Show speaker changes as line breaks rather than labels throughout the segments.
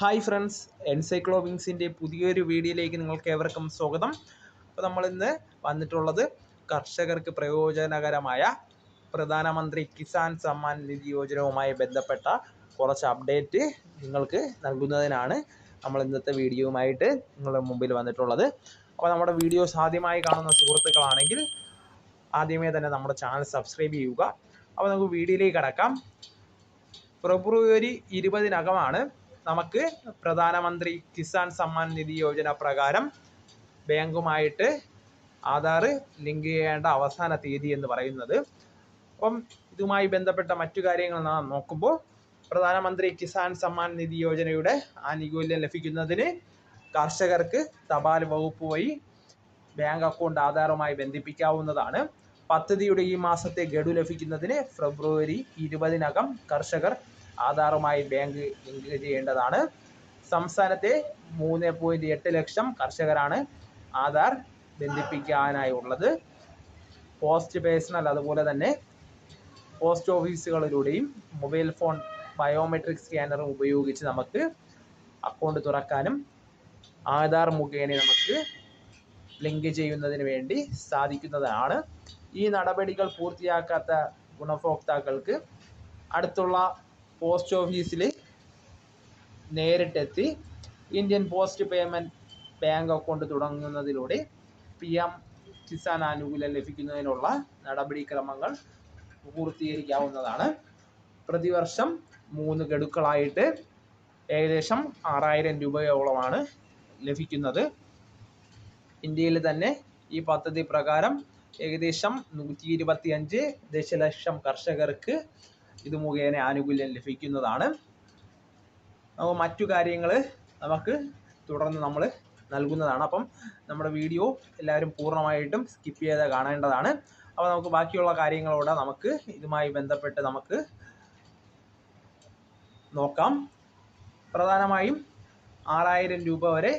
Hi friends എൻസൈക്ലോവിങ്സിന്റെ പുതിയൊരു വീഡിയോയിലേക്ക് നിങ്ങൾക്ക് ഏവർക്കും സ്വാഗതം. അപ്പോൾ നമ്മൾ ഇന്ന് വന്നിട്ടുള്ളത് കർഷകർക്ക് പ്രയോജനകരമായ പ്രധാനമന്ത്രി കിസാൻ സമ്മാൻ നിധി യോജനവുമായി ബന്ധപ്പെട്ട കുറച്ച് അപ്ഡേറ്റ് നിങ്ങൾക്ക് നൽകുന്നതിനാണ് നമ്മൾ ഇന്നത്തെ വീഡിയോയുമായിട്ട് നിങ്ങളുടെ മുമ്പിൽ വന്നിട്ടുള്ളത്. അപ്പോൾ നമ്മുടെ വീഡിയോസ് ആദ്യമായി കാണുന്ന സുഹൃത്തുക്കളാണെങ്കിൽ ആദ്യമേ തന്നെ നമ്മുടെ ചാനൽ സബ്സ്ക്രൈബ് ചെയ്യുക. അപ്പോൾ നമുക്ക് വീഡിയോയിലേക്ക് കടക്കാം. ഫെബ്രുവരി ഇരുപതിനകമാണ് നമുക്ക് പ്രധാനമന്ത്രി കിസാൻ സമ്മാൻ നിധി യോജന പ്രകാരം ബാങ്കുമായിട്ട് ആധാർ ലിങ്ക് ചെയ്യേണ്ട അവസാന തീയതി എന്ന് പറയുന്നത്. അപ്പം ഇതുമായി ബന്ധപ്പെട്ട മറ്റു കാര്യങ്ങൾ നാം നോക്കുമ്പോൾ പ്രധാനമന്ത്രി കിസാൻ സമ്മാൻ നിധി യോജനയുടെ ആനുകൂല്യം ലഭിക്കുന്നതിന് കർഷകർക്ക് തപാൽ വകുപ്പ് വഴി ബാങ്ക് അക്കൗണ്ട് ആധാറുമായി ബന്ധിപ്പിക്കാവുന്നതാണ്. പദ്ധതിയുടെ ഈ മാസത്തെ ഗഡു ലഭിക്കുന്നതിന് ഫെബ്രുവരി ഇരുപതിനകം കർഷകർ ആധാറുമായി ബാങ്ക് ലിങ്ക് ചെയ്യേണ്ടതാണ്. സംസ്ഥാനത്തെ മൂന്ന് പോയിന്റ് എട്ട് ലക്ഷം കർഷകരാണ് ആധാർ ബന്ധിപ്പിക്കാനായി ഉള്ളത് പോസ്റ്റ് പേഴ്സണൽ അതുപോലെ തന്നെ പോസ്റ്റ് ഓഫീസുകളിലൂടെയും മൊബൈൽ ഫോൺ ബയോമെട്രിക് സ്കാനറും ഉപയോഗിച്ച് നമുക്ക് അക്കൗണ്ട് തുറക്കാനും ആധാർ മുഖേന നമുക്ക് ലിങ്ക് ചെയ്യുന്നതിന് വേണ്ടി സാധിക്കുന്നതാണ്. ഈ നടപടികൾ പൂർത്തിയാക്കാത്ത ഗുണഭോക്താക്കൾക്ക് അടുത്തുള്ള പോസ്റ്റ് ഓഫീസിൽ നേരിട്ടെത്തി Indian post payment bank account തുടങ്ങുന്നതിലൂടെ P M Kisan ആനുകൂല്യം ലഭിക്കുന്നതിനുള്ള നടപടിക്രമങ്ങൾ പൂർത്തീകരിക്കാവുന്നതാണ്. പ്രതിവർഷം മൂന്ന് ഗഡുക്കളായിട്ട് ഏകദേശം ആറായിരം രൂപയോളമാണ് ലഭിക്കുന്നത്. ഇന്ത്യയിൽ തന്നെ ഈ പദ്ധതി പ്രകാരം ഏകദേശം നൂറ്റി ഇരുപത്തി അഞ്ച് ദശലക്ഷം കർഷകർക്ക് ഇത് മുഖേന ആനുകൂല്യം ലഭിക്കുന്നതാണ്. അപ്പോൾ മറ്റു കാര്യങ്ങൾ നമുക്ക് തുടർന്ന് നമ്മൾ നൽകുന്നതാണ്. അപ്പം നമ്മുടെ വീഡിയോ എല്ലാവരും പൂർണമായിട്ടും സ്കിപ്പ് ചെയ്ത് കാണേണ്ടതാണ്. അപ്പോൾ നമുക്ക് ബാക്കിയുള്ള കാര്യങ്ങളോടെ നമുക്ക് ഇതുമായി ബന്ധപ്പെട്ട് നമുക്ക് നോക്കാം. പ്രധാനമായും ആറായിരം രൂപ വരെ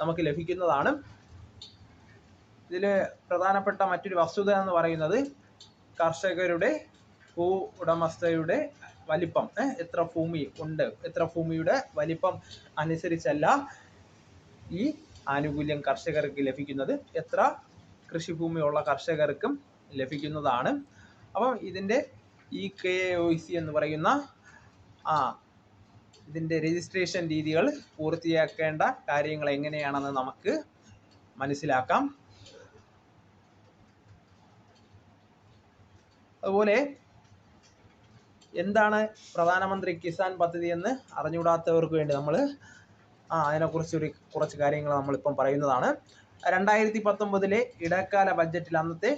നമുക്ക് ലഭിക്കുന്നതാണ്. ഇതിൽ പ്രധാനപ്പെട്ട മറ്റൊരു വസ്തുത എന്ന് പറയുന്നത് കർഷകരുടെ ഭൂ ഉടമസ്ഥയുടെ വലിപ്പം എത്ര ഭൂമി ഉണ്ട് എത്ര ഭൂമിയുടെ വലിപ്പം അനുസരിച്ചല്ല ഈ ആനുകൂല്യം കർഷകർക്ക് ലഭിക്കുന്നത്. എത്ര കൃഷിഭൂമിയുള്ള കർഷകർക്കും ലഭിക്കുന്നതാണ്. അപ്പം ഇതിന്റെ ഇ കെ ഒ സി എന്ന് പറയുന്ന ആ ഇതിന്റെ രജിസ്ട്രേഷൻ രീതികൾ പൂർത്തിയാക്കേണ്ട കാര്യങ്ങൾ എങ്ങനെയാണെന്ന് നമുക്ക് മനസ്സിലാക്കാം. അതുപോലെ എന്താണ് പ്രധാനമന്ത്രി കിസാൻ പദ്ധതി എന്ന് അറിഞ്ഞുകൂടാത്തവർക്ക് വേണ്ടി നമ്മൾ ആ അതിനെക്കുറിച്ച് ഒരു കുറച്ച് കാര്യങ്ങൾ നമ്മളിപ്പം പറയുന്നതാണ്. രണ്ടായിരത്തി പത്തൊമ്പതിലെ ഇടക്കാല ബജറ്റിൽ അന്നത്തെ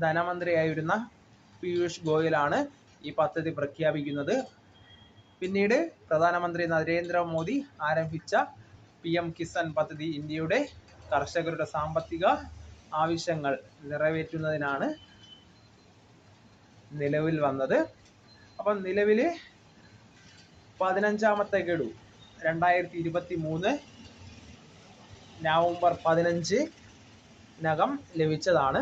ധനമന്ത്രിയായിരുന്ന പീയൂഷ് ഗോയലാണ് ഈ പദ്ധതി പ്രഖ്യാപിക്കുന്നത്. പിന്നീട് പ്രധാനമന്ത്രി നരേന്ദ്രമോദി ആരംഭിച്ച പി എം കിസാൻ പദ്ധതി ഇന്ത്യയുടെ കർഷകരുടെ സാമ്പത്തിക ആവശ്യങ്ങൾ നിറവേറ്റുന്നതിനാണ് നിലവിൽ വന്നത്. അപ്പം നിലവിൽ പതിനഞ്ചാമത്തെ ഗഡു രണ്ടായിരത്തി ഇരുപത്തി മൂന്ന് നവംബർ പതിനഞ്ചിനകം ലഭിച്ചതാണ്.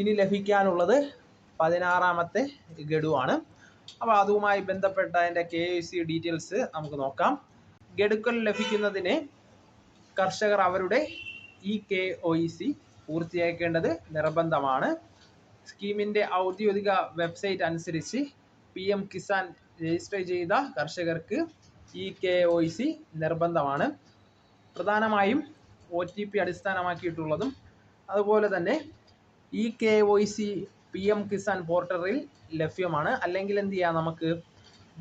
ഇനി ലഭിക്കാനുള്ളത് പതിനാറാമത്തെ ആണ് അപ്പോൾ അതുമായി ബന്ധപ്പെട്ട അതിന്റെ കെ യു സി ഡീറ്റെയിൽസ് നമുക്ക് നോക്കാം. ഗഡുക്കൾ ലഭിക്കുന്നതിന് കർഷകർ അവരുടെ E K O E C പൂർത്തിയാക്കേണ്ടത് നിർബന്ധമാണ്. സ്കീമിന്റെ ഔദ്യോഗിക വെബ്സൈറ്റ് അനുസരിച്ച് പി എം കിസാൻ രജിസ്റ്റർ ചെയ്ത കർഷകർക്ക് ഇ കെ ഒ സി നിർബന്ധമാണ്. പ്രധാനമായും ഒ ടി പി അടിസ്ഥാനമാക്കിയിട്ടുള്ളതും അതുപോലെ തന്നെ E K O C P M Kisan പോർട്ടലിൽ ലഭ്യമാണ്. അല്ലെങ്കിൽ എന്ത് ചെയ്യാം? നമുക്ക്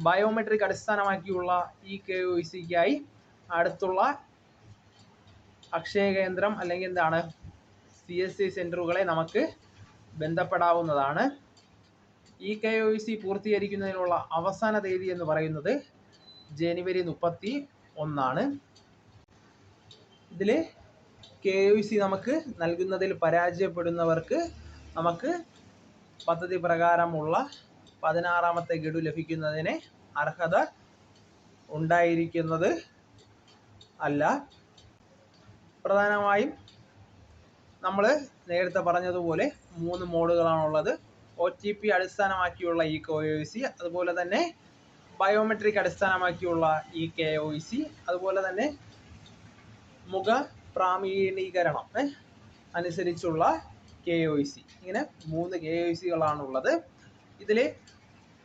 ബയോമെട്രിക് അടിസ്ഥാനമാക്കിയുള്ള ഇ കെ ഒ സിക്കായി അടുത്തുള്ള അക്ഷയ കേന്ദ്രം അല്ലെങ്കിൽ എന്താണ്? സി എസ് സി സെന്ററുകളെ നമുക്ക് ബന്ധപ്പെടാവുന്നതാണ്. ഇ കെ ഒ സി പൂർത്തീകരിക്കുന്നതിനുള്ള അവസാന തീയതി എന്ന് പറയുന്നത് ജനുവരി മുപ്പത്തി ഒന്നാണ് ഇതിൽ കെ ഒ സി നമുക്ക് നൽകുന്നതിൽ പരാജയപ്പെടുന്നവർക്ക് നമുക്ക് പദ്ധതി പ്രകാരമുള്ള പതിനാറാമത്തെ ഗഡു ലഭിക്കുന്നതിന് അർഹത ഉണ്ടായിരിക്കുന്നത് അല്ല. പ്രധാനമായും നമ്മൾ നേരത്തെ പറഞ്ഞതുപോലെ മൂന്ന് മോഡുകളാണുള്ളത്. ഒ ടി പി അടിസ്ഥാനമാക്കിയുള്ള ഇ കെ സി അതുപോലെ തന്നെ ബയോമെട്രിക് അടിസ്ഥാനമാക്കിയുള്ള ഈ കെ ഒ സി അതുപോലെ തന്നെ മുഖ പ്രാമീണീകരണം അനുസരിച്ചുള്ള കെ ഒ സി. ഇങ്ങനെ മൂന്ന് കെ ഒ സികളാണുള്ളത്. ഇതിൽ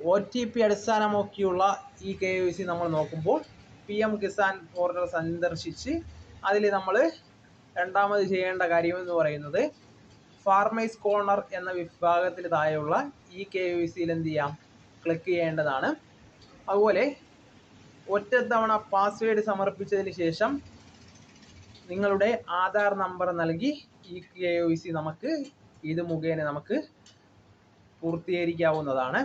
ഒ ടി പി അടിസ്ഥാനമാക്കിയുള്ള ഈ കെ ഒ സി നമ്മൾ നോക്കുമ്പോൾ പി എം കിസാൻ പോർട്ടൽ സന്ദർശിച്ച് അതിൽ നമ്മൾ രണ്ടാമത് ചെയ്യേണ്ട കാര്യം എന്ന് പറയുന്നത് ഫാർമേഴ്സ് കോർണർ എന്ന വിഭാഗത്തിൽ താഴെയുള്ള ഈ കെ യു സിയിൽ എന്ത് ചെയ്യാം? ക്ലിക്ക് ചെയ്യേണ്ടതാണ്. അതുപോലെ ഒറ്റത്തവണ പാസ്വേഡ് സമർപ്പിച്ചതിന് ശേഷം നിങ്ങളുടെ ആധാർ നമ്പർ നൽകി ഈ കെ ഒ സി നമുക്ക് ഇത് മുഖേന നമുക്ക് പൂർത്തീകരിക്കാവുന്നതാണ്.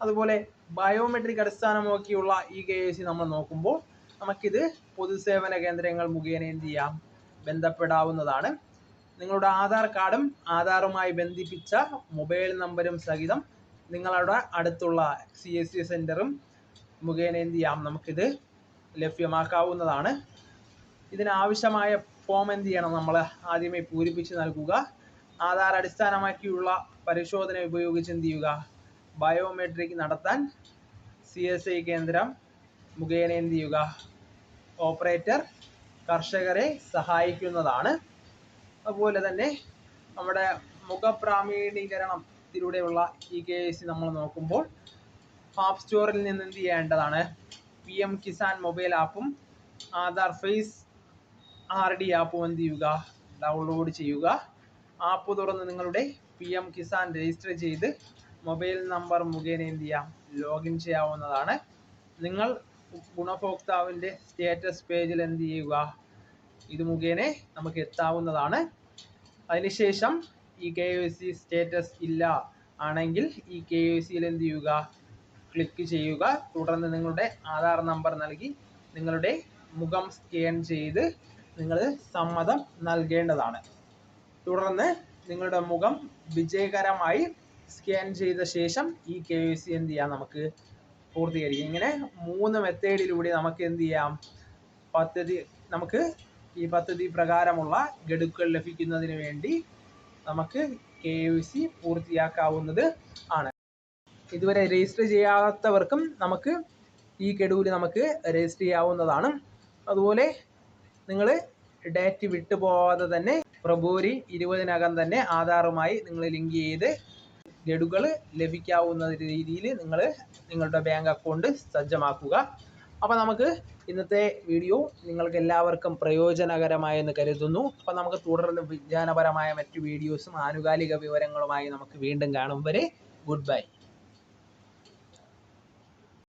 അതുപോലെ ബയോമെട്രിക് അടിസ്ഥാനമാക്കിയുള്ള ഈ കെ ഒ സി നമ്മൾ നോക്കുമ്പോൾ നമുക്കിത് പൊതുസേവന കേന്ദ്രങ്ങൾ മുഖേന എന്ത് ചെയ്യാം? ബന്ധപ്പെടാവുന്നതാണ്. നിങ്ങളുടെ ആധാർ കാർഡും ആധാറുമായി ബന്ധിപ്പിച്ച മൊബൈൽ നമ്പരും സഹിതം നിങ്ങളുടെ അടുത്തുള്ള സി എസ് സി സെന്ററും മുഖേന എന്ത് ചെയ്യാം? നമുക്കിത് ലഭ്യമാക്കാവുന്നതാണ്. ഇതിനാവശ്യമായ ഫോം എന്ത് ചെയ്യണം? നമ്മൾ ആദ്യമേ പൂരിപ്പിച്ച് നൽകുക. ആധാർ അടിസ്ഥാനമാക്കിയുള്ള പരിശോധന ഉപയോഗിച്ച് എന്ത് ചെയ്യുക? ബയോമെട്രിക് നടത്താൻ സി എസ് ഐ കേന്ദ്രം മുഖേന എന്ത് ചെയ്യുക? ഓപ്പറേറ്റർ കർഷകരെ സഹായിക്കുന്നതാണ്. അതുപോലെ തന്നെ നമ്മുടെ മുഖപ്രാമീണീകരണത്തിലൂടെയുള്ള ഈ എസ് നമ്മൾ നോക്കുമ്പോൾ ആപ്പ് സ്റ്റോറിൽ നിന്ന് എന്ത് ചെയ്യേണ്ടതാണ്? പി എം കിസാൻ മൊബൈൽ ആപ്പും ആധാർ ഫേസ് ആർ ഡി ആപ്പും എന്ത് ചെയ്യുക? ഡൗൺലോഡ് ചെയ്യുക. ആപ്പ് തുറന്ന് നിങ്ങളുടെ പി എം കിസാൻ രജിസ്റ്റർ ചെയ്ത് മൊബൈൽ നമ്പർ മുഖേന എന്ത് ചെയ്യാം? ലോഗിൻ ചെയ്യാവുന്നതാണ്. നിങ്ങൾ ഗുണഭോക്താവിന്റെ സ്റ്റേറ്റസ് പേജിൽ എന്ത് ചെയ്യുക? ഇത് മുഖേന നമുക്ക് എത്താവുന്നതാണ്. അതിനുശേഷം ഈ കെ യു സി സ്റ്റേറ്റസ് ഇല്ല ആണെങ്കിൽ ഈ കെ യു സിയിൽ എന്ത് ചെയ്യുക? ക്ലിക്ക് ചെയ്യുക. തുടർന്ന് നിങ്ങളുടെ ആധാർ നമ്പർ നൽകി നിങ്ങളുടെ മുഖം സ്കാൻ ചെയ്ത് നിങ്ങൾ സമ്മതം നൽകേണ്ടതാണ്. തുടർന്ന് നിങ്ങളുടെ മുഖം വിജയകരമായി സ്കാൻ ചെയ്ത ശേഷം ഈ കെ യു സി എന്ത് ചെയ്യാം നമുക്ക് പൂർത്തീകരിക്കാം. ഇങ്ങനെ മൂന്ന് മെത്തേഡിലൂടെ നമുക്ക് എന്ത് ചെയ്യാം? പദ്ധതി നമുക്ക് ഈ പദ്ധതി പ്രകാരമുള്ള ഗഡുക്കൾ ലഭിക്കുന്നതിന് വേണ്ടി നമുക്ക് കെ യു സി പൂർത്തിയാക്കാവുന്നത് ആണ്. ഇതുവരെ രജിസ്റ്റർ ചെയ്യാത്തവർക്കും നമുക്ക് ഈ ഗഡുവിൽ നമുക്ക് രജിസ്റ്റർ ചെയ്യാവുന്നതാണ്. അതുപോലെ നിങ്ങൾ ഡേറ്റ് വിട്ടുപോകാതെ തന്നെ ഫെബ്രുവരി ഇരുപതിനകം തന്നെ ആധാറുമായി നിങ്ങൾ ലിങ്ക് ചെയ്ത് ഗഡുകൾ ലഭിക്കാവുന്ന രീതിയിൽ നിങ്ങൾ നിങ്ങളുടെ ബാങ്ക് അക്കൗണ്ട് സജ്ജമാക്കുക. അപ്പോൾ നമുക്ക് ഇന്നത്തെ വീഡിയോ നിങ്ങൾക്ക് എല്ലാവർക്കും പ്രയോജനകരമായെന്ന് കരുതുന്നു. അപ്പോൾ നമുക്ക് തുടർന്ന് വിജ്ഞാനപരമായ മറ്റു വീഡിയോസും ആനുകാലിക വിവരങ്ങളുമായി നമുക്ക് വീണ്ടും കാണും വരെ. Good bye.